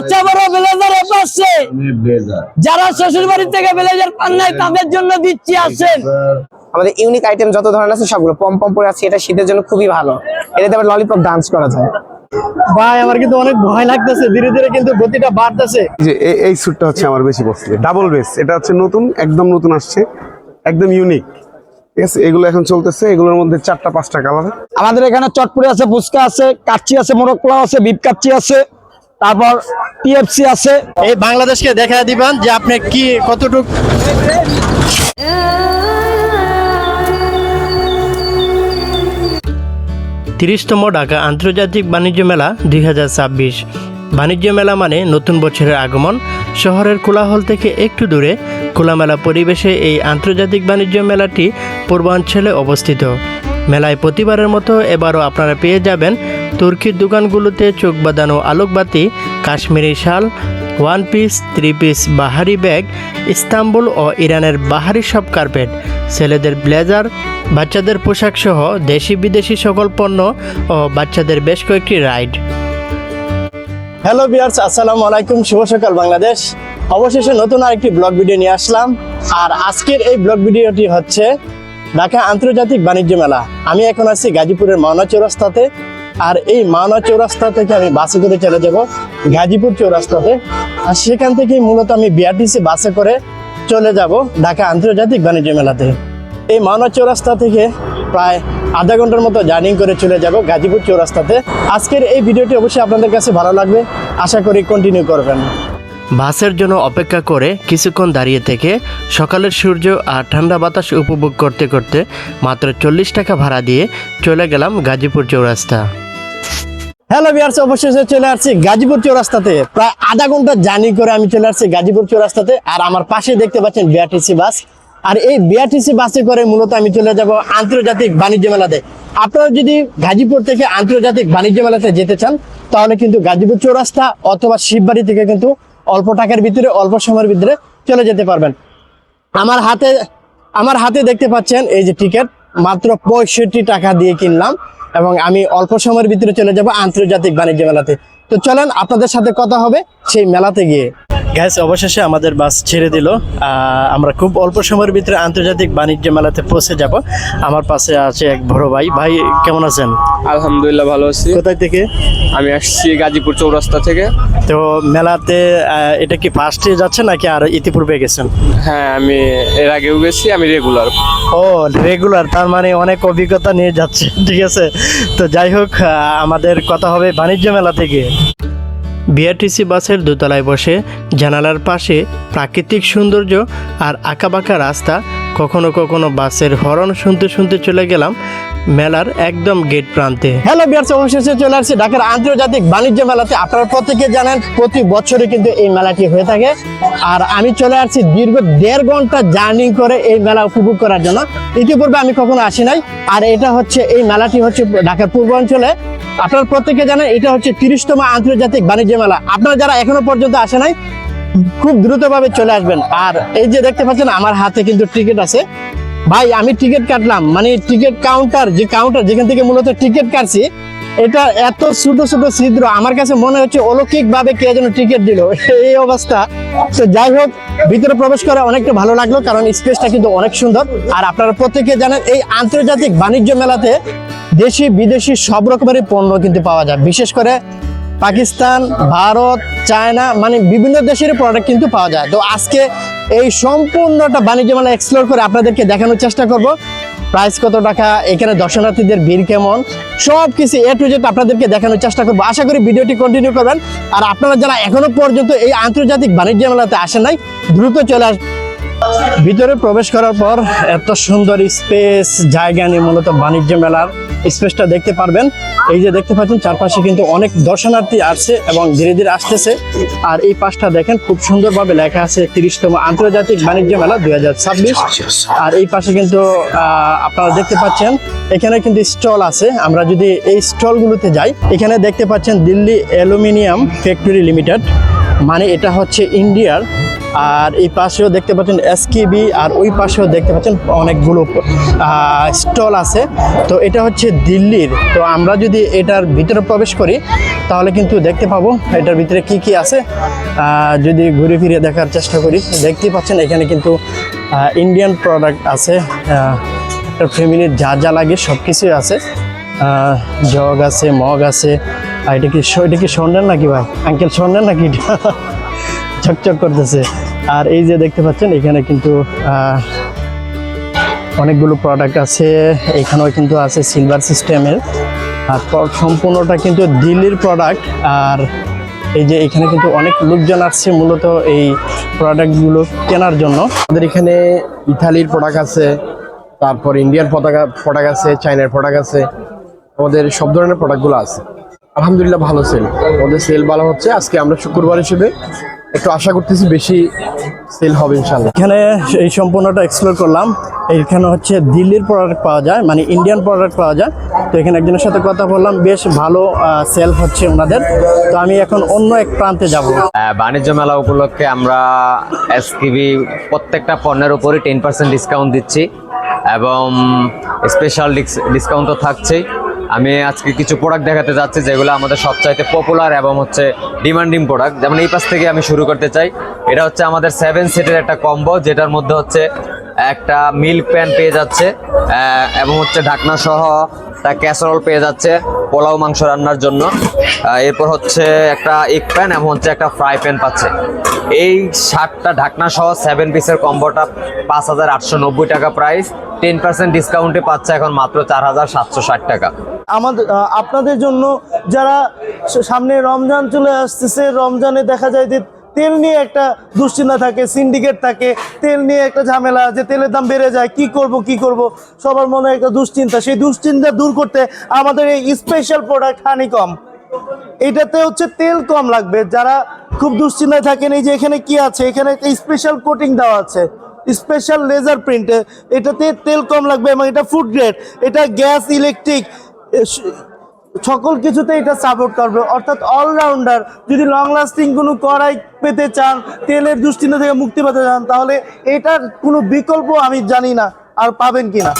বাচ্চা বড় ব্লেজার পাচ্ছে। যারা শ্বশুর বাড়ি থেকে ব্লেজার পান নাই তাদের জন্য দিচ্ছি আসেন। আমাদের ইউনিক আইটেম যত ধরনের আছে সবগুলো পম পম পরে আছে এটা শীতের জন্য খুবই ভালো। এটাতে আবার ললিপপ ডান্স করা যায়। ভাই আমার কিন্তু অনেক ভয় লাগতেছে ধীরে ধীরে কিন্তু গতিটা বাড়তেছে। এই যে এই- স্যুটটা হচ্ছে আমার বেশি পছন্দ ডাবল বেস এটা হচ্ছে নতুন একদম নতুন আসছে একদম ইউনিক ঠিক আছে এগুলো এখন চলতেছে এগুলোর মধ্যে চারটা পাঁচটা কালার আমাদের এখানে চটপুরি আছে ফুচকা আছে কাচ্চি আছে মোরগ পোলাও আছে বিপ কাচ্চি আছে। তারপর টিএফসি আছে। এই বাংলাদেশকে দেখা দিবেন যে আপনি কি কতটুক তিরিশতম ঢাকা আন্তর্জাতিক বাণিজ্য মেলা দুই হাজার ছাব্বিশ। বাণিজ্য মেলা মানে নতুন বছরের আগমন। শহরের কোলাহল থেকে একটু দূরে খোলামেলা পরিবেশে এই আন্তর্জাতিক বাণিজ্য মেলাটি পূর্বাঞ্চলে অবস্থিত। মেলায় প্রতিবারের মতো এবারও আপনারা পেয়ে যাবেন তুর্কির দোকানগুলোতে চোখ বাঁধানো আলোকবাতি, কাশ্মীরি শাল ওয়ান পিস থ্রি পিস বাহারি ব্যাগ, ইস্তাম্বুল ও ইরানের বাহারি সব কার্পেট, ছেলেদের ব্লেজার, বাচ্চাদের পোশাক সহ দেশি বিদেশি সকল পণ্য ও বাচ্চাদের বেশ কয়েকটি রাইড। হ্যালো বিয়ার্স আসসালামু আলাইকুম, শুভ সকাল বাংলাদেশ। অবশেষে নতুন আরেকটি ব্লগ ভিডিও নিয়ে আসলাম। আর আজকের এই ব্লগ ভিডিওটি হচ্ছে ঢাকা আন্তর্জাতিক বাণিজ্য মেলা। আমি এখন আছি গাজীপুরের মাওনা চৌরাস্তাতে। আর এই মাওনা চৌরাস্তা থেকে আমি বাসে করে চলে যাব, গাজীপুর চৌরাস্তাতে। আর সেখান থেকেই মূলত আমি বিআরটিসি বাসে করে চলে যাব ঢাকা আন্তর্জাতিক বাণিজ্য মেলাতে। এই মাওনা চৌরাস্তা থেকে প্রায় আধা ঘণ্টার মতো জার্নি করে চলে যাব গাজীপুর চৌরাস্তাতে। আজকের এই ভিডিওটি অবশ্যই আপনাদের কাছে ভালো লাগবে। আশা করি কন্টিনিউ করবেন। বাসের জন্য অপেক্ষা করে কিছুক্ষণ দাঁড়িয়ে থেকে সকালের সূর্য আর ঠান্ডা বাতাস উপভোগ করতে করতে মাত্র চল্লিশ টাকা ভাড়া দিয়ে চলে গেলাম গাজীপুর চৌরাস্তা। হ্যালো চলে আসছি গাজীপুর চৌরাস্তাতে। প্রায় আধা ঘণ্টা জার্নি করে আমি চলে আসছি গাজীপুর চৌরাস্তাতে, আর আমার পাশে দেখতে পাচ্ছেন বিআরটিসি বাস। আর এই বিআরটিসি বাসে করে মূলত আমি চলে যাব আন্তর্জাতিক বাণিজ্য মেলাতে। আপনারা যদি গাজীপুর থেকে আন্তর্জাতিক বাণিজ্য মেলাতে যেতে চান, তাহলে কিন্তু গাজীপুর চৌরাস্তা অথবা শিববাড়ি থেকে কিন্তু অল্প টাকার ভিতরে, অল্প সময়ের ভিতরে চলে যেতে পারবেন। আমার হাতে আমার হাতে দেখতে পাচ্ছেন এই যে টিকিট। মাত্র পঁয়ষট্টি টাকা দিয়ে কিনলাম এবং আমি অল্প সময়ের ভিতরে চলে যাব আন্তর্জাতিক বাণিজ্য মেলাতে। তো চলেন আপনাদের সাথে কথা হবে সেই মেলাতে গিয়ে। গ্যাস অবশেষে আমাদের বাস ছেড়ে দিল। আমরা খুব অল্প সময়ের ভিতরে আন্তর্জাতিক বাণিজ্য মেলাতে পৌঁছে যাব। আমার পাশে আছে এক বড় ভাই। ভাই কেমন আছেন? আলহামদুলিল্লাহ ভালো আছি। কোথায় থেকে? আমি আসছি গাজীপুর চৌরাস্তা থেকে। তো মেলাতে এটা কি ফার্স্টে যাচ্ছে নাকি আর ইতিপূর্বে গেছেন? হ্যাঁ আমি এর আগেও গেছি আমি রেগুলার ও রেগুলার তার মানে অনেক অভিজ্ঞতা নিয়ে যাচ্ছে ঠিক আছে? তো যাই হোক আমাদের কথা হবে বাণিজ্য মেলা থেকে। বিআরটিসি বাসের দোতলায় বসে জানালার পাশে প্রাকৃতিক সৌন্দর্য আর আঁকাবাঁকা রাস্তা কখনো কখনো বাসের হরন শুনতে শুনতে চলে গেলাম মেলার একদম গেট প্রান্তে। হ্যালো বিয়ার্স অবশেষে চলে আসছি ঢাকার আন্তর্জাতিক বাণিজ্য মেলাতে। আপনারা প্রত্যেকে জানেন, প্রতি বছরে কিন্তু এই মেলাটি হয়ে থাকে। আর আমি চলে আসছি দীর্ঘ দেড় ঘণ্টা জার্নি করে এই মেলা উপভোগ করার জন্য। ইতিপূর্বে আমি কখনো আসি নাই। আর এটা হচ্ছে, এই মেলাটি হচ্ছে ঢাকার পূর্বাঞ্চলে আপনারা প্রত্যেকে জানেন, এটা হচ্ছে তিরিশতম আন্তর্জাতিক বাণিজ্য মেলা। আপনারা যারা এখনও পর্যন্ত আসে নাই খুব দ্রুতভাবে চলে আসবেন। আর এই যে দেখতে পাচ্ছেন, আমার হাতে কিন্তু টিকিট আছে। ভাই, আমি টিকিট কাটলাম। মানে টিকিট কাউন্টার যে কাউন্টার যেখান থেকে মূলত টিকিট কাটছি, এটা এত ছোট ছোট ছিদ্র, আমার কাছে মনে হচ্ছে অলৌকিক ভাবে কে যেন টিকিট দিল। এই অবস্থা। তো যাই হোক, ভিতরে প্রবেশ করা অনেকটা ভালো লাগল, কারণ স্পেসটা কিন্তু অনেক সুন্দর। আর আপনারা প্রত্যেকে জানেন, এই আন্তর্জাতিক বাণিজ্য মেলাতে দেশি বিদেশি সব রকমেরই পণ্য কিন্তু পাওয়া যায়। বিশেষ করে পাকিস্তান, ভারত, চায়না মানে বিভিন্ন দেশের প্রোডাক্ট কিন্তু পাওয়া যায়। তো আজকে এই সম্পূর্ণটা বাণিজ্য মেলা এক্সপ্লোর করে আপনাদেরকে দেখানোর চেষ্টা করব। প্রাইস কত টাকা, এখানে দর্শনার্থীদের ভিড় কেমন সব কিছু এ টু জেড আপনাদেরকে দেখানোর চেষ্টা করব। আশা করি ভিডিওটি কন্টিনিউ করবেন। আর আপনারা যারা এখনও পর্যন্ত এই আন্তর্জাতিক বাণিজ্য মেলাতে আসেন নাই, দ্রুত চলে আস ভিতরে প্রবেশ করার পর এত সুন্দর স্পেস জায়গা নিয়ে মূলত বাণিজ্য মেলার স্পেসটা দেখতে পারবেন। এই যে দেখতে পাচ্ছেন, চারপাশে কিন্তু অনেক দর্শনার্থী আসছে এবং ধীরে ধীরে আসতেছে। আর এই পাশটা দেখেন, খুব সুন্দরভাবে লেখা আছে তিরিশতম আন্তর্জাতিক বাণিজ্য মেলা দুই হাজার ছাব্বিশ। আর এই পাশে কিন্তু আপনারা দেখতে পাচ্ছেন, এখানে কিন্তু স্টল আছে। আমরা যদি এই স্টলগুলোতে যাই, এখানে দেখতে পাচ্ছেন দিল্লি অ্যালুমিনিয়াম ফ্যাক্টরি লিমিটেড। মানে এটা হচ্ছে ইন্ডিয়ার আর এই পাশেও দেখতে পাচ্ছেন এসকেবি আর ওই পাশেও দেখতে পাচ্ছেন অনেকগুলো স্টল আছে। তো এটা হচ্ছে দিল্লির। তো আমরা যদি এটার ভিতরে প্রবেশ করি, তাহলে কিন্তু দেখতে পাবো এটার ভিতরে কি কি আছে। যদি ঘুরে ফিরে দেখার চেষ্টা করি দেখতে পাচ্ছেন এখানে কিন্তু ইন্ডিয়ান প্রোডাক্ট আছে। ফ্যামিলির যা যা লাগে সব কিছুই আছে জগ আছে, মগ আছে। এটা কি এটা কি স্বর্ণের নাকি ভাই? আঙ্কেল স্বর্ণের নাকি এটা? চকচক করতেছে। আর এই যে দেখতে পাচ্ছেন, এখানে কিন্তু অনেকগুলো প্রোডাক্ট আছে। এখানেও কিন্তু আছে সিলভার সিস্টেমের আর সম্পূর্ণটা কিন্তু দিল্লির প্রোডাক্ট আর এই যে এখানে কিন্তু অনেক লোকজন আসছে মূলত এই প্রোডাক্টগুলো কেনার জন্য। আমাদের এখানে ইতালির প্রোডাক্ট আছে, তারপর ইন্ডিয়ান পতাকা প্রোডাক্ট আছে, চাইনার প্রোডাক্ট আছে। আমাদের সব ধরনের প্রোডাক্টগুলো আছে। আলহামদুলিল্লাহ ভালো সেল আমাদের সেল ভালো হচ্ছে। আজকে আমরা শুক্রবার হিসেবে একটু আশা করতেছি বেশি সেল হবে ইনশাল্লাহ এখানে এই সম্পূর্ণটা এক্সপ্লোর করলাম। এখানে হচ্ছে দিল্লির প্রোডাক্ট পাওয়া যায় মানে ইন্ডিয়ান প্রোডাক্ট পাওয়া যায়। তো এখানে একজনের সাথে কথা বললাম বেশ ভালো সেল হচ্ছে ওনাদের। তো আমি এখন অন্য এক প্রান্তে যাব। বাণিজ্য মেলা উপলক্ষে আমরা এসকিবি প্রত্যেকটা পণ্যের উপরই টেন পার্সেন্ট ডিসকাউন্ট দিচ্ছি এবং স্পেশাল ডিসকাউন্ট তো থাকছেই। আমি আজকে কিছু প্রোডাক্ট দেখাতে যাচ্ছি যেগুলো আমাদের সবচাইতে পপুলার এবং হচ্ছে ডিমান্ডিং প্রোডাক্ট যেমন এই পাশ থেকে আমি শুরু করতে চাই। এটা হচ্ছে আমাদের সেভেন সিটের একটা কম্বো যেটার মধ্যে হচ্ছে একটা মিল্ক প্যান পেয়ে যাচ্ছে এবং হচ্ছে ঢাকনা সহ একটা ক্যাসারোল পেয়ে যাচ্ছে পোলাও মাংস রান্নার জন্য। এরপর হচ্ছে একটা এগ প্যান এবং হচ্ছে একটা ফ্রাই প্যান পাচ্ছে। এই ষাটটা ঢাকনা সহ সেভেন পিসের কম্বোটা পাঁচ হাজার আটশো নব্বই টাকা প্রাইস টেন পার্সেন্ট ডিসকাউন্টে পাচ্ছে এখন মাত্র চার হাজার সাতশো ষাট টাকা। আমাদের আপনাদের জন্য যারা সামনে রমজান চলে আসতেছে, রমজানে দেখা যায় যে তেল নিয়ে একটা দুশ্চিন্তা থাকে সিন্ডিকেট থাকে, তেল নিয়ে একটা ঝামেলা যে তেলের দাম বেড়ে যায়, কি করব কি করব, সবার মনে একটা দুশ্চিন্তা। সেই দুশ্চিন্তা দূর করতে আমাদের এই স্পেশাল প্রোডাক্ট হানিকম এটাতে হচ্ছে তেল কম লাগবে। যারা খুব দুশ্চিন্তায় থাকেন, এই যে এখানে কি আছে? এখানে একটা স্পেশাল কোটিং দেওয়া আছে স্পেশাল লেজার প্রিন্টে এটাতে তেল কম লাগবে এবং এটা ফুড গ্রেড এটা গ্যাস ইলেকট্রিক সকল কিছুতে এটা সাপোর্ট করবে। অর্থাৎ অলরাউন্ডার যদি লং লাস্টিং কোনো কড়াই পেতে চান, তেলের দুশ্চিন্তা থেকে মুক্তি পেতে চান, তাহলে এটার কোনো বিকল্প আমি জানি না আর পাবেন কিনা।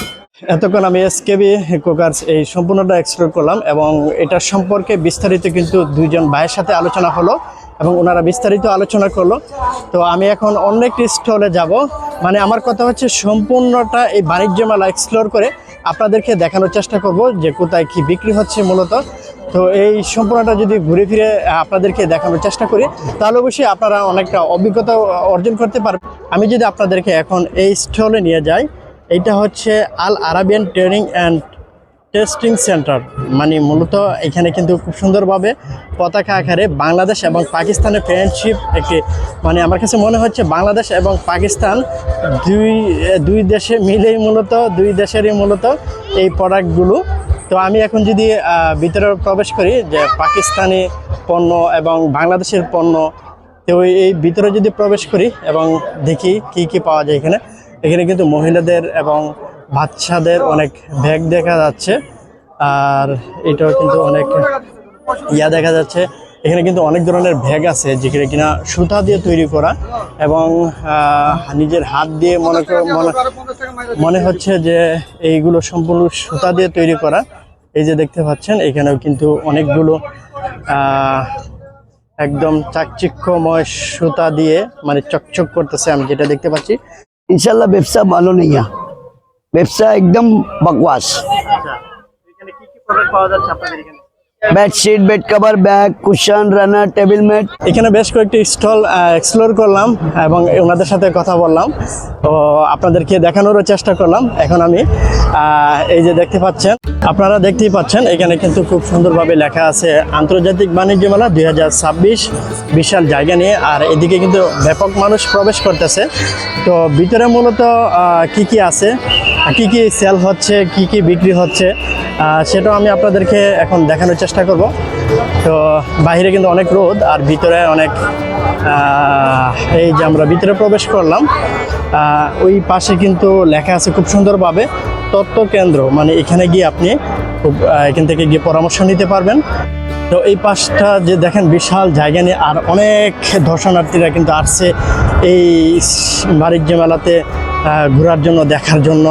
এতক্ষণ আমি এসকেবি কুকার্স এই সম্পূর্ণটা এক্সপ্লোর করলাম এবং এটা সম্পর্কে বিস্তারিত কিন্তু দুইজন ভাইয়ের সাথে আলোচনা হলো এবং ওনারা বিস্তারিত আলোচনা করল। তো আমি এখন অন্য একটি স্টলে যাব। মানে আমার কথা হচ্ছে সম্পূর্ণটা এই বাণিজ্য মেলা এক্সপ্লোর করে আপনাদেরকে দেখানোর চেষ্টা করব যে কোথায় কি বিক্রি হচ্ছে মূলত। তো এই সম্পূর্ণটা যদি ঘুরে ফিরে আপনাদেরকে দেখানোর চেষ্টা করি, তাহলে অবশ্যই আপনারা অনেকটা অভিজ্ঞতা অর্জন করতে পারবেন। আমি যদি আপনাদেরকে এখন এই স্টলে নিয়ে যাই এটা হচ্ছে Al Arabian training and testing centre মানে মূলত এখানে কিন্তু খুব সুন্দরভাবে পতাকা আকারে বাংলাদেশ এবং পাকিস্তানের ফ্রেন্ডশিপ একটি মানে আমার কাছে মনে হচ্ছে বাংলাদেশ এবং পাকিস্তান দুই দুই দেশে মিলেই মূলত, দুই দেশেরই মূলত এই প্রোডাক্টগুলো তো আমি এখন যদি ভিতরে প্রবেশ করি যে পাকিস্তানি পণ্য এবং বাংলাদেশের পণ্য, তো এই- ভিতরে যদি প্রবেশ করি এবং দেখি কি কি পাওয়া যায় এখানে এখানে কিন্তু মহিলাদের এবং বাচ্চাদের অনেক ব্যাগ দেখা যাচ্ছে। আর এটাও কিন্তু অনেক ইয়া দেখা যাচ্ছে। এখানে কিন্তু অনেক ধরনের ব্যাগ আছে যেখানে কিনা সুতা দিয়ে তৈরি করা এবং নিজের হাত দিয়ে মনে মনে হচ্ছে যে এইগুলো সম্পূর্ণ সুতা দিয়ে তৈরি করা। এই যে দেখতে পাচ্ছেন, এখানেও কিন্তু অনেকগুলো একদম চাকচিক্যময় সুতা দিয়ে মানে চকচক করতেছে, আমি যেটা দেখতে পাচ্ছি। ইনশাল্লাহ ব্যবসা ভালো নেই। ব্যবসা একদম বকवास এখানে কি কি প্রোডাক্ট পাওয়া যাচ্ছে আপনাদের এখানে? Bedsheet bed cover bag cushion runner table mat এখানে বেশ কয়েকটি স্টল এক্সপ্লোর করলাম এবং ওনাদের সাথে কথা বললাম। তো আপনাদেরকে দেখানোরও চেষ্টা করলাম। এখন আমি আহ, এই যে দেখতে পাচ্ছেন আপনারা দেখতেই পাচ্ছেন এখানে কিন্তু খুব সুন্দরভাবে লেখা আছে আন্তর্জাতিক বাণিজ্য মেলা দুই হাজার ছাব্বিশ বিশাল জায়গা নিয়ে। আর এদিকে কিন্তু ব্যাপক মানুষ প্রবেশ করতেছে। তো ভিতরে মূলত আহ, কি কি আছে? কি কি সেল হচ্ছে, কি কি বিক্রি হচ্ছে সেটাও আমি আপনাদেরকে এখন দেখানোর চেষ্টা করব। তো বাইরে কিন্তু অনেক রোদ আর ভিতরে অনেক এই যে আমরা ভিতরে প্রবেশ করলাম ওই পাশে কিন্তু লেখা আছে খুব সুন্দরভাবে তত্ত্ব কেন্দ্র মানে এখানে গিয়ে আপনি খুব এখান থেকে গিয়ে পরামর্শ নিতে পারবেন। তো এই পাশটা যে দেখেন বিশাল জায়গা নিয়ে আর অনেক দর্শনার্থীরা কিন্তু আসছে এই বাণিজ্য মেলাতে। ঘোরার জন্য, দেখার জন্য।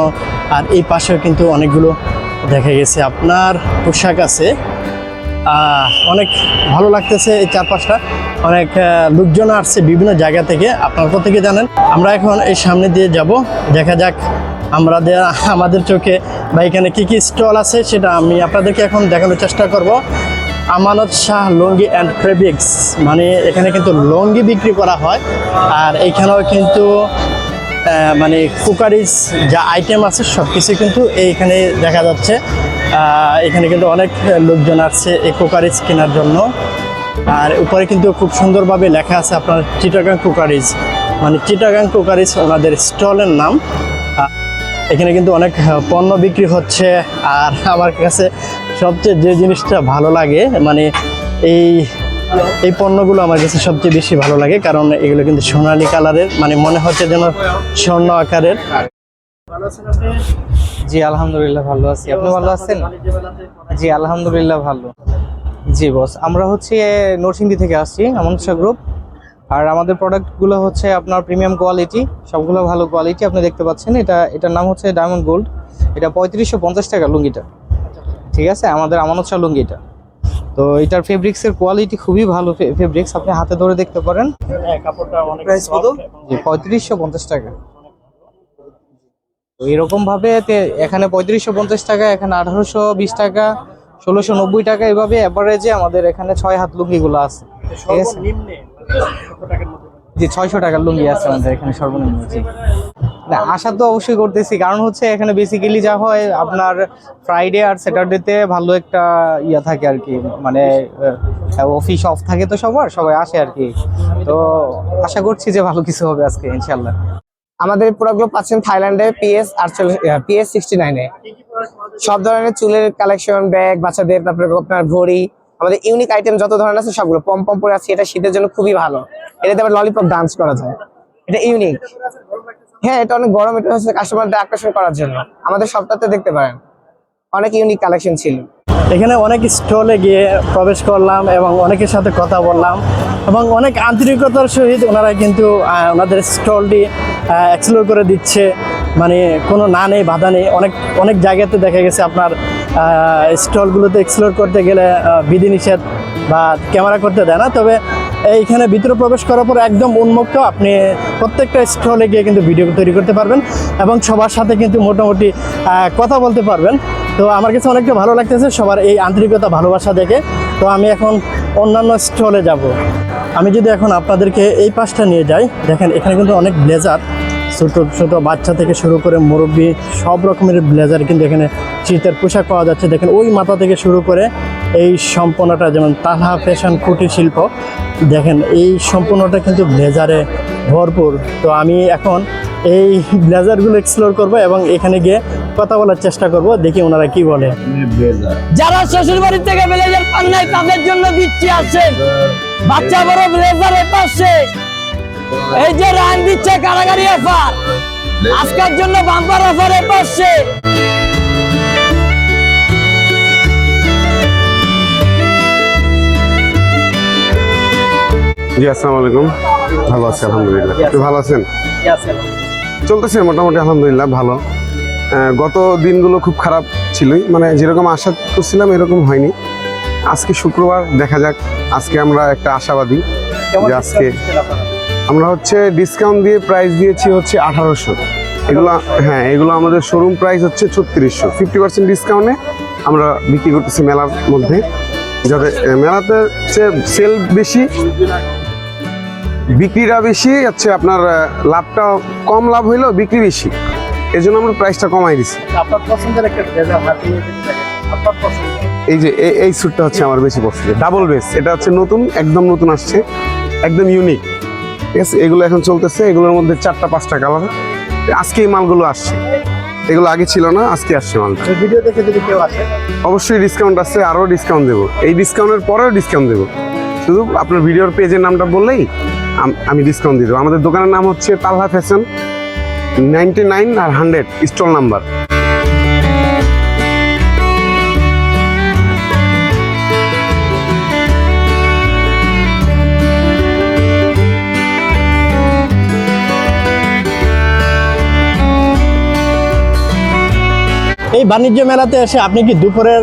আর এই পাশেও কিন্তু অনেকগুলো দেখা গেছে। আপনার পোশাক আছে। অনেক ভালো লাগতেছে এই চারপাশটা। অনেক লোকজন আসছে বিভিন্ন জায়গা থেকে। আপনারা প্রত্যেকে জানেন। আমরা এখন এই সামনে দিয়ে যাব। দেখা যাক আমরা আমাদের চোখে বা এখানে কী কী স্টল আছে সেটা আমি আপনাদেরকে এখন দেখানোর চেষ্টা করব। আমানত শাহ লুঙ্গি অ্যান্ড ফেব্রিক্স মানে এখানে কিন্তু লুঙ্গি বিক্রি করা হয়। আর এখানেও কিন্তু মানে কুকারিজ যা আইটেম আছে সব কিছু কিন্তু এইখানে দেখা যাচ্ছে। এখানে কিন্তু অনেক লোকজন আসছে এই কুকারিজ কেনার জন্য। আর উপরে কিন্তু খুব সুন্দরভাবে লেখা আছে আপনার চিটাগাং কুকারিজ। মানে চিটাগাং কুকারিজ ওনাদের স্টলের নাম। এখানে কিন্তু অনেক পণ্য বিক্রি হচ্ছে। আর আমার কাছে সবচেয়ে যে জিনিসটা ভালো লাগে মানে এই এই পণ্যগুলো আমার কাছে সবচেয়ে বেশি ভালো লাগে, কারণ এগুলো কিন্তু সোনালী কালারের মানে মনে হচ্ছে যেন স্বর্ণ আকারের। জি, আলহামদুলিল্লাহ ভালো আছি। আপনি ভালো আছেন? জি, আলহামদুলিল্লাহ ভালো। জি বস আমরা হচ্ছে নরসিংদী থেকে আসছি, আমনসা গ্রুপ আর আমাদের প্রোডাক্টগুলো হচ্ছে আপনার প্রিমিয়াম কোয়ালিটি সবগুলো ভালো কোয়ালিটি আপনি দেখতে পাচ্ছেন, এটা, এটার নাম হচ্ছে ডায়মন্ড গোল্ড এটা পঁয়ত্রিশশো পঞ্চাশ টাকা লুঙ্গিটা। ঠিক আছে? আমাদের আমানত শাহ লুঙ্গিটা। তো এটার ফেব্রিক্সের কোয়ালিটি খুবই ভালো ফেব্রিক্স আপনি হাতে ধরে দেখতে পারেন। প্রাইস কত? পঁয়ত্রিশশো পঞ্চাশ টাকা। তো এরকম ভাবে এখানে পঁয়ত্রিশশো পঞ্চাশ টাকা এখানে আঠারোশো বিশ টাকা ষোলোশো নব্বই টাকা এভাবে অ্যাভারেজে আমাদের এখানে ছয় হাত লুঙ্গিগুলো আছে। ঠিক আছে? জি ছয়শো টাকার লুঙ্গি আছে আমাদের এখানে সর্বনিম্ন জি না, আশা তো অবশ্যই করতেছি। কারণ হচ্ছে এখানে বেসিক্যালি যা হয়, আপনার ফ্রাইডে আর স্যাটারডেতে ভালো একটা ইয়া থাকে আর কি। মানে অফিস অফ থাকে তো সবার, সবাই আসে আর কি। তো আশা করছি যে ভালো কিছু হবে আজকে ইনশাল্লাহ আমাদের প্রোডাক্টগুলো পাচ্ছেন থাইল্যান্ডে পিএস আটচল্লিশ পিএস সিক্সটি নাইনে সব ধরনের চুলের কালেকশন ব্যাগ বাচ্চাদের, তারপরে আপনার ঘড়ি আমাদের ইউনিক আইটেম যত ধরনের আছে সবগুলো। পম পম পরে আছে, এটা শীতের জন্য খুবই ভালো। এটাতে আবার ললিপপ ডান্স করা যায়। এটা ইউনিক হ্যাঁ এটা অনেক গরম, এটা হচ্ছে কাস্টমারদের আকর্ষণ করার জন্য। আমাদের সবটাতে দেখতে পারেন। অনেক ইউনিক কালেকশন ছিল। এখানে অনেক স্টলে গিয়ে প্রবেশ করলাম এবং অনেকের সাথে কথা বললাম এবং অনেক আন্তরিকতার সহিত ওনারা কিন্তু ওনাদের স্টলটি এক্সপ্লোর করে দিচ্ছে। মানে কোনো না নেই, বাধা নেই। অনেক অনেক জায়গাতে দেখা গেছে আপনার স্টলগুলোতে এক্সপ্লোর করতে গেলে বিধিনিষেধ বা ক্যামেরা করতে দেয় না। তবে এইখানে ভিতরে প্রবেশ করার পর একদম উন্মুক্ত আপনি প্রত্যেকটা স্টলে গিয়ে কিন্তু ভিডিও তৈরি করতে পারবেন এবং সবার সাথে কিন্তু মোটামুটি কথা বলতে পারবেন। তো আমার কাছে অনেকটা ভালো লাগতেছে সবার এই আন্তরিকতা, ভালোবাসা দেখে। তো আমি এখন অন্যান্য স্টলে যাব। আমি যদি এখন আপনাদেরকে এই পাশটা নিয়ে যাই, দেখেন এখানে কিন্তু অনেক ব্লেজার। ছোট ছোট বাচ্চা থেকে শুরু করে মুরব্বী, সব রকমের ব্লেজার কিন্তু এখানে শীতের পোশাক পাওয়া যাচ্ছে। দেখেন, ওই মাথা থেকে শুরু করে এই সম্পূর্ণটা যেমন তালহা ফ্যাশন কুটির শিল্প, দেখেন, এই সম্পূর্ণটা কিন্তু ব্লেজারে ভরপুর। তো আমি এখন এই ব্লেজারগুলো এক্সপ্লোর করব এবং এখানে গিয়ে কথা বলার চেষ্টা করব, দেখি ওনারা কি বলে। যারা শ্বশুর বাড়ি থেকে ব্লেজার পান নাই, তাদের জন্য দিচ্ছি আছেন বাচ্চা বড় ব্লেজার পাশে। এই যে রান দিচ্ছে কারাগারি অফার আজকের জন্য বাম্পার অফার পাশে জি আসসালামু আলাইকুম। ভালো আছি আলহামদুলিল্লাহ। আপনি ভালো আছেন? চলতেছে মোটামুটি আলহামদুলিল্লাহ ভালো। আহ, গত দিনগুলো খুব খারাপ ছিলই। মানে যেরকম আশা করছিলাম এরকম হয়নি। আজকে শুক্রবার দেখা যাক। আজকে আমরা একটা আশাবাদী যে আজকে আমরা হচ্ছে ডিসকাউন্ট দিয়ে প্রাইস দিয়েছি হচ্ছে আঠারোশো। এগুলো হ্যাঁ এগুলো আমাদের শোরুম প্রাইস হচ্ছে ছত্রিশশো। ফিফটি পার্সেন্ট ডিসকাউন্টে আমরা বিক্রি করতেছি মেলার মধ্যে। যাতে মেলাতে হচ্ছে সেল বেশি বিক্রিটা বেশি হচ্ছে আপনার লাভটা কম লাভ হইলেও বিক্রি বেশি। এই জন্য আমরা প্রাইসটা কমাই দিছি। আপনার পছন্দের একটা আপনার পছন্দ? এই যে এই- এই স্যুটটা হচ্ছে আমার বেশি পছন্দ ডাবল বেস এটা হচ্ছে নতুন একদম নতুন আসছে। একদম ইউনিক ঠিক আছে এগুলো এখন চলতেছে এগুলোর মধ্যে চারটা পাঁচটা কালার আজকে এই মালগুলো আসছে। এগুলো আগে ছিল না আজকে আসছে মালটা। ভিডিও দেখে যদি কেউ আসে? অবশ্যই ডিসকাউন্ট আছে আরও ডিসকাউন্ট দেবো। এই ডিসকাউন্টের পরেও ডিসকাউন্ট দেবো। শুধু আপনার ভিডিওর পেজের নামটা বললেই আমি ডিসকাউন্ট দিয়ে দেবো। আমাদের দোকানের নাম হচ্ছে তালহা ফ্যাশন নাইনটি নাইন আর হান্ড্রেড স্টল নাম্বার বাণিজ্য মেলাতে এসে আপনি কি দুপুরের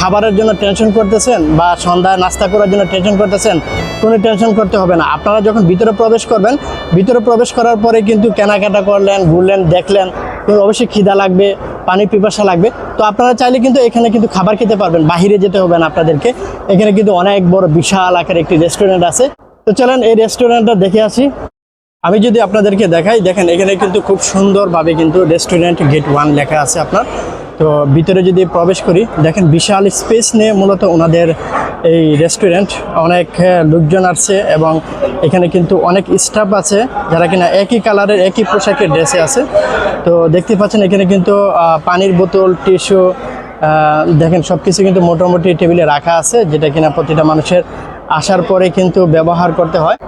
খাবারের জন্য টেনশন করতেছেন বা সন্ধ্যায় নাস্তা করার জন্য টেনশন করতেছেন? কোনো টেনশন করতে হবে না। আপনারা যখন ভিতরে প্রবেশ করবেন, ভিতরে প্রবেশ করার পরে কিন্তু কেনাকাটা করলেন, ঘুরলেন, দেখলেন অবশ্যই খিদা লাগবে, পানি পিপাসা লাগবে। তো আপনারা চাইলে কিন্তু এখানে কিন্তু খাবার খেতে পারবেন, বাহিরে যেতে হবে না আপনাদেরকে। এখানে কিন্তু অনেক বড় বিশাল আকার একটি রেস্টুরেন্ট আছে। তো চলেন এই রেস্টুরেন্টটা দেখে আসি। আমি যদি আপনাদেরকে দেখাই, দেখেন এখানে কিন্তু খুব সুন্দরভাবে কিন্তু রেস্টুরেন্ট গেট ওয়ান লেখা আছে আপনার। তো ভিতরে যদি প্রবেশ করি, দেখেন বিশাল স্পেস নিয়ে মূলত ওনাদের এই রেস্টুরেন্ট অনেক লোকজন আসছে এবং এখানে কিন্তু অনেক স্টাফ আছে যারা কিনা একই কালারের, একই পোশাকের ড্রেসে আছে। তো দেখতে পাচ্ছেন এখানে কিন্তু পানির বোতল, টিস্যু দেখেন সব কিছু কিন্তু মোটামুটি টেবিলে রাখা আছে, যেটা কিনা প্রতিটা মানুষের আসার পরে কিন্তু ব্যবহার করতে হয়।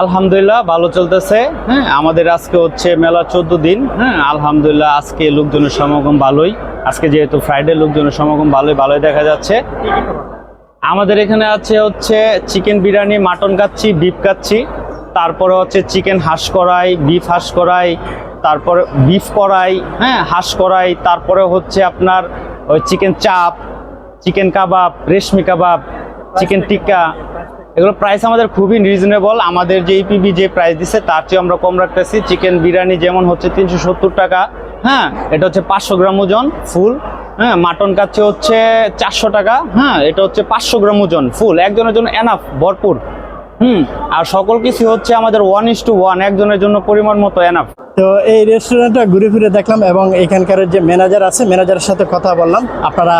আলহামদুলিল্লাহ, ভালো চলতেছে। হ্যাঁ আমাদের আজকে হচ্ছে মেলা চোদ্দ দিন। হ্যাঁ আলহামদুলিল্লাহ, আজকে লোকজনের সমাগম ভালোই। আজকে যেহেতু ফ্রাইডে লোকজনের সমাগম ভালোই ভালোই দেখা যাচ্ছে। আমাদের এখানে আছে হচ্ছে chicken biryani, mutton kacchi beef kacchi তারপরে হচ্ছে চিকেন হাঁস করাই বিফ হাঁস করাই তারপরে বিফ করাই হ্যাঁ হাঁস করাই তারপরে হচ্ছে আপনার ওই chicken chaap, chicken kebab, reshmi kebab, chicken tikka এগুলো প্রাইস আমাদের খুবই রিজনেবল আমাদের যে ইপিবি যে প্রাইস দিচ্ছে তার চেয়ে আমরা কম রাখতেছি। চিকেন বিরিয়ানি যেমন হচ্ছে তিনশো সত্তর টাকা হ্যাঁ? এটা হচ্ছে পাঁচশো গ্রাম ওজন ফুল হ্যাঁ মাটন কাচ্ছে হচ্ছে চারশো টাকা হ্যাঁ? এটা হচ্ছে পাঁচশো গ্রাম ওজন ফুল একজনের জন্য এনাফ ভরপুর। হুম? আর সকল কিছু হচ্ছে আমাদের ওয়ান ইস টু ওয়ান একজনের জন্য পরিমাণ মতো এনাফ তো এই রেস্টুরেন্টটা ঘুরে ফিরে দেখলাম এবং এখানকার যে ম্যানেজার আছে ম্যানেজারের সাথে কথা বললাম। আপনারা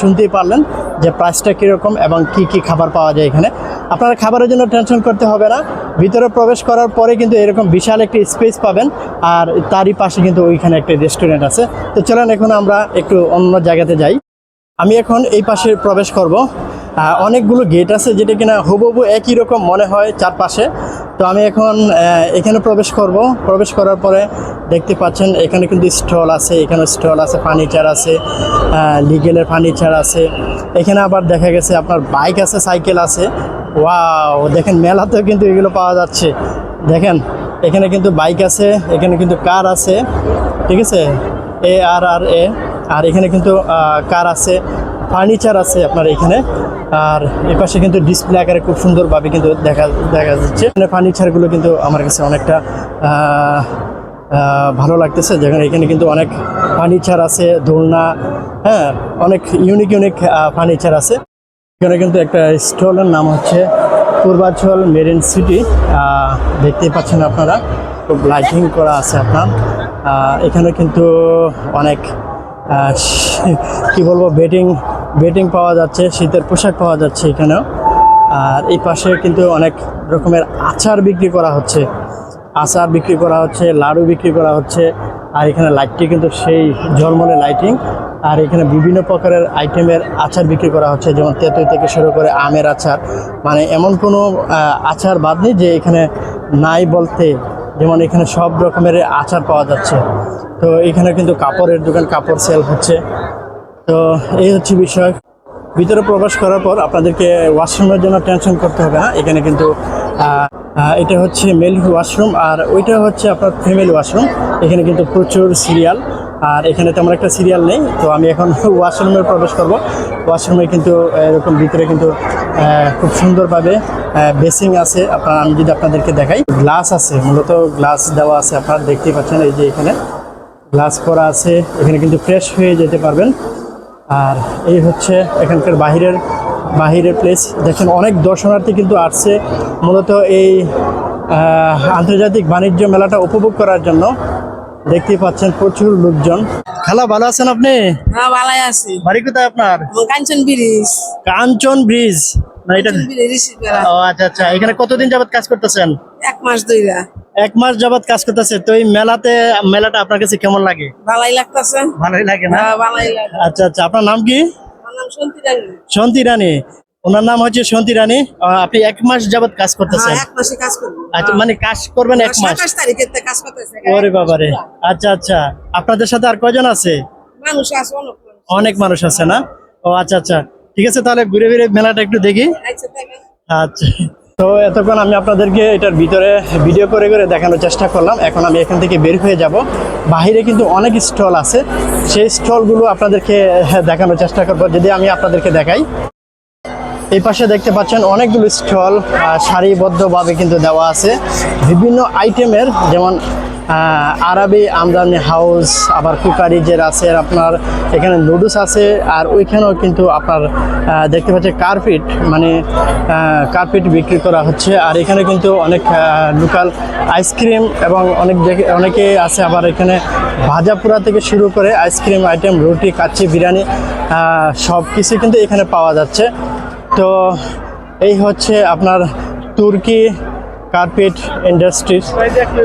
শুনতেই পারলেন যে প্রাইসটা কীরকম এবং কি কি খাবার পাওয়া যায় এখানে। আপনারা খাবারের জন্য টেনশন করতে হবে না। ভিতরে প্রবেশ করার পরে কিন্তু এরকম বিশাল একটি স্পেস পাবেন। আর তারই পাশে কিন্তু ওইখানে একটা রেস্টুরেন্ট আছে। তো চলেন এখন আমরা একটু অন্য জায়গাতে যাই। আমি এখন এই পাশে প্রবেশ করব। অনেকগুলো গেট আছে যেটা কিনা হুবহু একই রকম মনে হয় চারপাশে। তো আমি এখন এখানে প্রবেশ করব। প্রবেশ করার পরে দেখতে পাচ্ছেন এখানে কিন্তু স্টল আছে এখানে স্টল আছে ফার্নিচার আছে লিগেলের ফার্নিচার আছে। এখানে আবার দেখা গেছে আপনার বাইক আছে সাইকেল আছে। ওয়াও দেখেন, মেলাতেও কিন্তু এগুলো পাওয়া যাচ্ছে। দেখেন, এখানে কিন্তু বাইক আছে, এখানে কিন্তু কার আছে, ঠিক আছে? এ, আর আর, এ, আর এখানে কিন্তু কার আছে, ফার্নিচার আছে আপনার এখানে। আর এ পাশে কিন্তু ডিসপ্লে আকারে খুব সুন্দরভাবে কিন্তু দেখা দেখা যাচ্ছে। এখানে ফার্নিচারগুলো কিন্তু আমার কাছে অনেকটা ভালো লাগতেছে। যেখানে এখানে কিন্তু অনেক ফার্নিচার আছে, দোলনা হ্যাঁ অনেক ইউনিক ইউনিক ফার্নিচার আছে। এখানে কিন্তু একটা স্টলের নাম হচ্ছে পূর্বাঞ্চল মেরিন সিটি। দেখতেই পাচ্ছেন আপনারা, খুব লাইটিং করা আছে আপনার। এখানে কিন্তু অনেক কি বলব, বেটিং বেটিং পাওয়া যাচ্ছে, শীতের পোশাক পাওয়া যাচ্ছে এখানেও। আর এই পাশে কিন্তু অনেক রকমের আচার বিক্রি করা হচ্ছে। আচার বিক্রি করা হচ্ছে, লাড়ু বিক্রি করা হচ্ছে, আর এখানে লাইটটি কিন্তু সেই ঝলমলে লাইটিং। আর এখানে বিভিন্ন প্রকারের আইটেমের আচার বিক্রি করা হচ্ছে, যেমন তেঁতুল থেকে শুরু করে আমের আচার। মানে এমন কোনো আচার বাদ নেই যে এখানে নাই বলতে যেমন এখানে সব রকমের আচার পাওয়া যাচ্ছে। তো এখানে কিন্তু কাপড়ের দোকান, কাপড় সেল হচ্ছে। তো এই হচ্ছে বিষয়। ভিতরে প্রবেশ করার পর আপনাদেরকে ওয়াশরুমের জন্য টেনশন করতে হবে না এখানে কিন্তু এটা হচ্ছে মেল ওয়াশরুম আর ওইটা হচ্ছে আপনার ফিমেল ওয়াশরুম এখানে কিন্তু প্রচুর সিরিয়াল আর এখানে তেমন একটা সিরিয়াল নেই, তো আমি এখন ওয়াশরুমে প্রবেশ করব। ওয়াশরুমে কিন্তু এরকম ভিতরে কিন্তু খুব সুন্দরভাবে বেসিং আছে। আপনার, আমি যদি আপনাদেরকে দেখাই, গ্লাস আছে, মূলত গ্লাস দেওয়া আছে, আপনারা দেখতেই পাচ্ছেন এই যে এখানে। গ্লাস করা আছে, এখানে কিন্তু ফ্রেশ হয়ে যেতে পারবেন। আর এই হচ্ছে এখানকার বাহিরের বাহিরের প্লেস দেখেন, অনেক দর্শনার্থী কিন্তু আসছে। মূলত এই আন্তর্জাতিক বাণিজ্য মেলাটা উপভোগ করার জন্য। দেখতেই পাচ্ছেন প্রচুর লোকজন। হ্যালো ভালো আছেন আপনি? হ্যাঁ ভালাই আছি। বাড়ি কোথায় আপনার? কাঞ্চন ব্রিজ। কাঞ্চন ব্রিজ। না এটা ও আচ্ছা আচ্ছা। এখানে কতদিন যাবত কাজ করতেছেন? এক মাস ধইরা। এক মাস যাবত কাজ করতেছে। তো এই মেলাতে মেলাটা আপনার কাছে কেমন লাগে? ভালাই লাগতাছে। ভালোই লাগে না? হ্যাঁ ভালাই লাগে। আচ্ছা আচ্ছা। আপনার নাম কি? আমার নাম শান্তি রানী। শান্তি রানী। ওনার নাম হচ্ছে শান্তি রানী। আপনি এক মাস যাবত কাজ করতেছেন। হ্যাঁ এক মাসে কাজ করব। আচ্ছা মানে কাজ করবেন এক মাস? কাজ করতেছে ওরে বাবারে। আচ্ছা আচ্ছা। আপনাদের সাথে আর কয়জন আছে? মানুষ আছে অনেক মানুষ। অনেক মানুষ আছে না? ও আচ্ছা আচ্ছা। ঠিক আছে তাহলে ঘুরে ফিরে মেলাটা একটু দেখি। আচ্ছা আচ্ছা। তো এতক্ষণ আমি আপনাদেরকে এটার ভিতরে ভিডিও করে করে দেখানোর চেষ্টা করলাম। এখন আমি এখান থেকে বের হয়ে যাব। বাহিরে কিন্তু অনেক স্টল আছে। সেই স্টলগুলো আপনাদেরকে দেখানোর চেষ্টা করব। যদি আমি আপনাদেরকে দেখাই। এই পাশে দেখতে পাচ্ছেন অনেকগুলো স্টল সারিবদ্ধভাবে কিন্তু দেওয়া আছে। বিভিন্ন আইটেমের, যেমন আরবি আমদানি হাউস, আবার কুকারিজের আছে, আপনার এখানে নুডলস আছে, আর ওইখানেও কিন্তু আপনার দেখতে পাচ্ছেন কার্পেট মানে কার্পেট বিক্রি করা হচ্ছে। আর এখানে কিন্তু অনেক লোকাল আইসক্রিম এবং অনেক অনেকে আছে আবার এখানে ভাজা পোড়া থেকে শুরু করে আইসক্রিম আইটেম, রুটি, কাচ্চি, বিরিয়ানি সব কিছু কিন্তু এখানে পাওয়া যাচ্ছে। তো এই হচ্ছে আপনার তুর্কি কার্পেট ইন্ডাস্ট্রিজ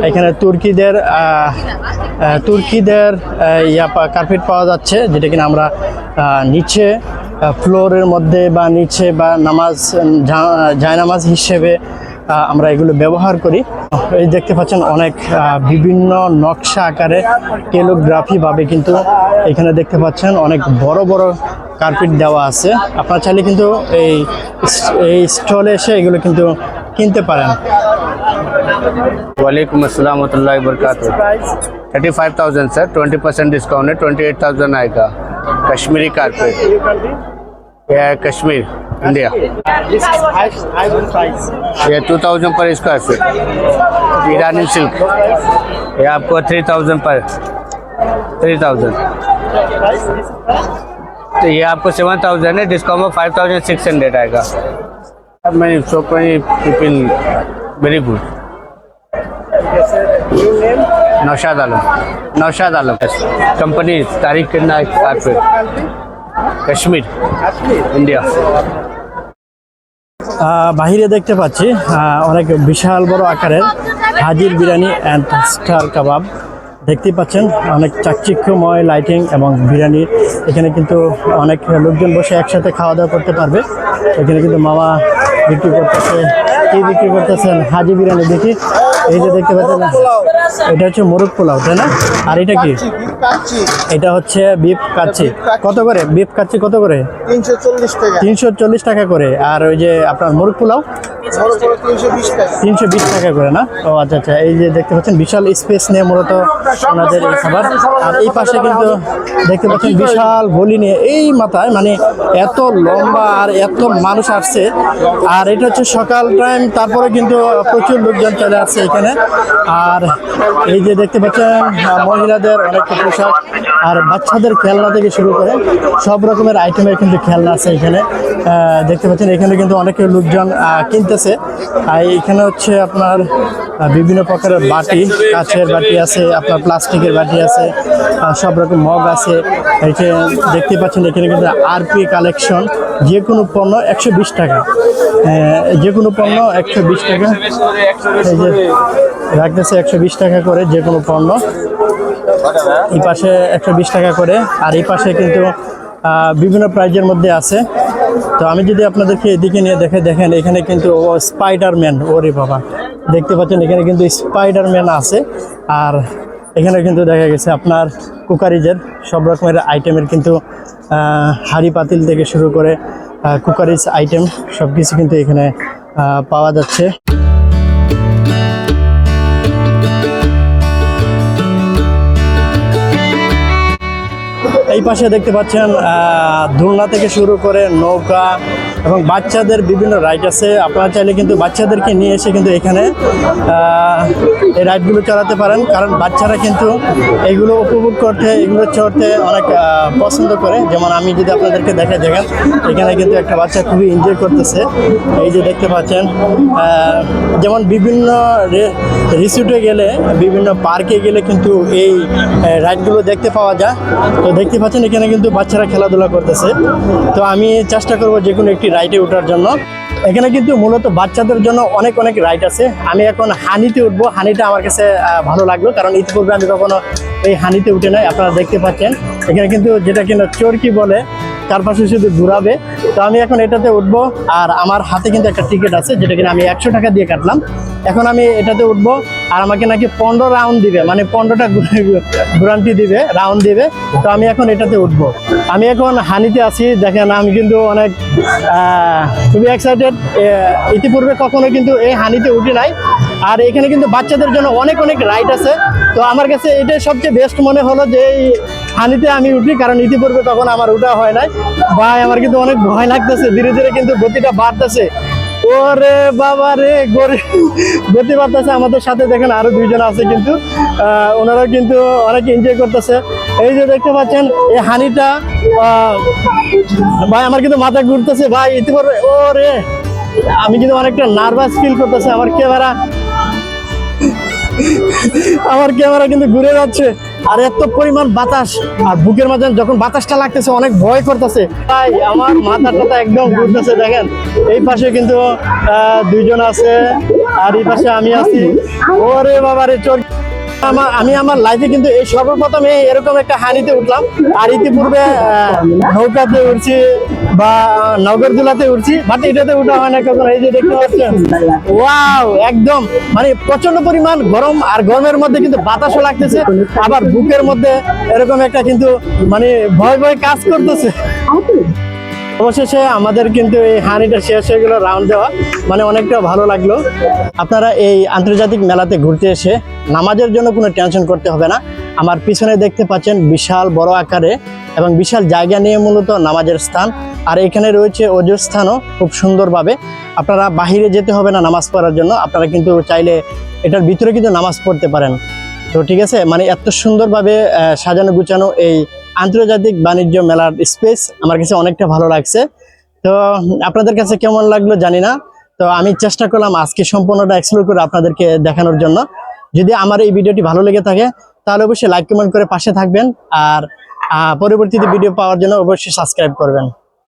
এখানে তুর্কিদের তুর্কিদের ইয়া কার্পেট পাওয়া যাচ্ছে, যেটা কিনা আমরা নিচে ফ্লোরের মধ্যে বা নিচে বা নামাজ জায়নামাজ হিসেবে আমরা এগুলো ব্যবহার করি। এই দেখতে পাচ্ছেন অনেক বিভিন্ন নকশা আকারে কেলোগ্রাফি ভাবে কিন্তু এখানে দেখতে পাচ্ছেন অনেক বড় বড় কার্পেট দেওয়া আছে আপনারা চাইলে কিন্তু এই এই স্টলে এসে এগুলো কিন্তু কিনতে পারেন वालेकुम अस्सलाम वरहमतुल्लाहि वबरकातुहू thirty five thousand sir twenty percent discount है ट्वेंटी एट थाउजेंड आएगा कश्मीरी कारपेट यह है कश्मीर इंडिया ये two thousand per square feet Irani silk ये आपको three thousand per three thousand तो ये आपको सेवन थाउजेंड है डिस्काउंट में फाइव थाउजेंड सिक्स हंड्रेड आएगा अब मैं शॉप में people very good Naushad Alam Naushad Alam company तारीख किन्ना कारपेट कश्मीर इंडिया আহ, বাহিরে দেখতে পাচ্ছি আহ, অনেক বিশাল বড় আকারের হাজির বিরিয়ানি অ্যান্ড স্টার কাবাব দেখতেই পাচ্ছেন, অনেক চাকচিক্যময় লাইটিং এবং বিরিয়ানি। এখানে কিন্তু অনেক লোকজন বসে একসাথে খাওয়া দাওয়া করতে পারবে। এখানে কিন্তু মামা বিক্রি করতেছে, কি বিক্রি করতেছেন? হাজি বিরিয়ানি দেখি। এই যে দেখতে পাচ্ছেন এটা হচ্ছে মোরগ পোলাও তাই না? আর এটা কি? এটা হচ্ছে বিফ কাচ্ছি কত করে? বিফ কাচ্ছি কত করে? তিনশো চল্লিশ টাকা। করে। আর ওই যে আপনার মোরগ পোলাও? তিনশো বিশ টাকা। তিনশো বিশ টাকা করে না? ও আচ্ছা আচ্ছা। এই যে দেখতে পাচ্ছেন বিশাল স্পেস নিয়ে মূলত ওনাদের এই খাবার। আর এই পাশে কিন্তু দেখতে পাচ্ছেন বিশাল গলি নিয়ে এই মাথায় মানে এত লম্বা আর এত মানুষ আসছে। আর এটা হচ্ছে সকাল টাইম তারপরে কিন্তু প্রচুর লোকজন চলে আসছে এখানে। আর এই যে দেখতে পাচ্ছেন আহ, মহিলাদের অনেক পোশাক আর বাচ্চাদের খেলনা থেকে শুরু করে সব রকমের আইটেমের কিন্তু খেলনা আছে এখানে। দেখতে পাচ্ছেন এখানে কিন্তু অনেক লোকজন কিনতেছে। আর এখানে হচ্ছে আপনার বিভিন্ন প্রকারের বাটি কাছের বাটি আছে, আপনার প্লাস্টিকের বাটি আছে সব রকম মগ আছে। যে দেখতে পাচ্ছেন, এখানে কিন্তু আরপি কালেকশন যে কোনো পণ্য একশো বিশ টাকা। যে কোনো পণ্য একশো বিশ টাকা। এই যে রাখতেছে একশো বিশ টাকা করে যে কোনো পণ্য। এই পাশে একশো বিশ টাকা করে। আর এই পাশে কিন্তু বিভিন্ন প্রাইজের মধ্যে আছে। তো আমি যদি আপনাদেরকে এদিকে নিয়ে দেখে দেখেন, এখানে কিন্তু স্পাইডারম্যান ওরে বাবা। দেখতে পাচ্ছেন, এখানে কিন্তু স্পাইডারম্যান আছে। আর এখানে কিন্তু দেখা গেছে আপনার কুকারিজের সব রকমের আইটেমের কিন্তু হাঁড়ি পাতিল থেকে শুরু করে কুকারিজ আইটেম সব কিছু কিন্তু এখানে পাওয়া যাচ্ছে। এই পাশে দেখতে পাচ্ছেন দোলনা থেকে শুরু করে নৌকা এবং বাচ্চাদের বিভিন্ন রাইড আছে। আপনারা চাইলে কিন্তু বাচ্চাদেরকে নিয়ে এসে কিন্তু এখানে এই রাইডগুলো চালাতে পারেন। কারণ বাচ্চারা কিন্তু এগুলো উপভোগ করতে, এগুলো চড়তে অনেক পছন্দ করে। যেমন আমি যদি আপনাদেরকে দেখে দেখেন, এখানে কিন্তু একটা বাচ্চা খুবই এনজয় করতেছে। এই যে দেখতে পাচ্ছেন যেমন বিভিন্ন রিসুটে গেলে, বিভিন্ন পার্কে গেলে কিন্তু এই রাইডগুলো দেখতে পাওয়া যায়। তো দেখতে পাচ্ছেন, এখানে কিন্তু বাচ্চারা খেলাধুলা করতেছে। তো আমি চেষ্টা করব যে কোনো একটি রাইডে ওঠার জন্য। এখানে কিন্তু মূলত বাচ্চাদের জন্য অনেক অনেক রাইড আছে। আমি এখন হানিতে উঠবো। হানিটা আমার কাছে ভালো লাগল। কারণ ইতিপূর্বে আমি কখনো এই হানিতে উঠে নাই। আপনারা দেখতে পাচ্ছেন। এখানে কিন্তু যেটা কিনা চরকি বলে চারপাশে শুধু ঘুরাবে। তো আমি এখন এটাতে উঠবো। আর আমার হাতে কিন্তু একটা টিকিট আছে, যেটা কিনা আমি একশো টাকা দিয়ে কাটলাম। এখন আমি এটাতে উঠবো। আর আমাকে নাকি পনেরো রাউন্ড দিবে মানে পনেরোটা গ্যারান্টি দিবে রাউন্ড দিবে। তো আমি এখন এটাতে উঠবো। আমি এখন হানিতে আছি, দেখেন আমি কিন্তু অনেক খুবই এক্সাইটেড ইতিপূর্বে কখনো কিন্তু এই হানিতে উঠি নাই। আর এখানে কিন্তু বাচ্চাদের জন্য অনেক অনেক রাইড আছে। তো আমার কাছে এটাই সবচেয়ে বেস্ট মনে হলো যে এই হানিতে আমি উঠি, কারণ ইতিপূর্বে কখনো আমার উঠা হয় নাই। ভাই, আমার কিন্তু অনেক ভয় লাগতেছে। ধীরে ধীরে কিন্তু গতিটা বাড়তেছে। ওরে বাবা রে গতি বাড়তেছে আমাদের সাথে দেখেন আরও দুইজন আছে কিন্তু আহ, ওনারা কিন্তু অনেক এনজয় করতেছে। এই যে দেখতে পাচ্ছেন এই হানিটা ভাই আমার কিন্তু মাথা ঘুরতেছে ভাই ইতিপূর্বে ওরে। আমি কিন্তু অনেকটা নার্ভাস ফিল করতেছে আমার ক্যামেরা আমার ক্যামেরা কিন্তু ঘুরে যাচ্ছে। আর এত পরিমাণ বাতাস। আর বুকের মাঝে যখন বাতাসটা লাগতেছে, অনেক ভয় করতেছে। তাই আমার মাথা টাথা একদম ঘুরতেছে, দেখেন। এই পাশে কিন্তু দুইজন আছে, আর এই পাশে আমি আছি। ওরে বাবারে, চোর। আমার আমি আমার লাইফে কিন্তু এই সর্বপ্রথম এরকম একটা হানিতে উঠলাম। আর ইতিপূর্বে নৌকাতে উঠছি বা নগরদোলাতে উঠছি বাট এটাতে উঠা হয় না কখনো এই যে দেখতে পাচ্ছেন ওয়াও একদম মানে প্রচণ্ড পরিমাণ গরম আর গরমের মধ্যে কিন্তু বাতাসও লাগতেছে, আবার বুকের মধ্যে এরকম একটা কিন্তু মানে ভয় ভয় কাজ করতেছে। অবশেষে আমাদের কিন্তু এই হানিটা শেষ হয়ে গেল রাউন্ড দেওয়া। মানে অনেকটা ভালো লাগল। আপনারা এই আন্তর্জাতিক মেলাতে ঘুরতে এসে নামাজের জন্য কোনো টেনশন করতে হবে না। আমার পিছনে দেখতে পাচ্ছেন বিশাল বড় আকারে এবং বিশাল জায়গা নিয়ে মূলত নামাজের স্থান। আর এখানে রয়েছে অজুর স্থানও খুব সুন্দরভাবে। আপনারা বাহিরে যেতে হবে না নামাজ পড়ার জন্য। আপনারা কিন্তু চাইলে এটার ভিতরে কিন্তু নামাজ পড়তে পারেন। তো ঠিক আছে মানে এত সুন্দরভাবে সাজানো গুছানো এই আন্তর্জাতিক বাণিজ্য মেলার স্পেস আমার কাছে অনেকটা ভালো লাগছে। তো আপনাদের কাছে কেমন লাগল জানি না। তো আমি চেষ্টা করলাম আজকে সম্পূর্ণটা এক্সপ্লোর করে আপনাদেরকে দেখানোর জন্য। যদি আমার এই ভিডিওটি ভালো লেগে থাকে, তাহলে অবশ্যই লাইক কমেন্ট করে পাশে থাকবেন। আর পরবর্তীতে ভিডিও পাওয়ার জন্য অবশ্যই সাবস্ক্রাইব করবেন।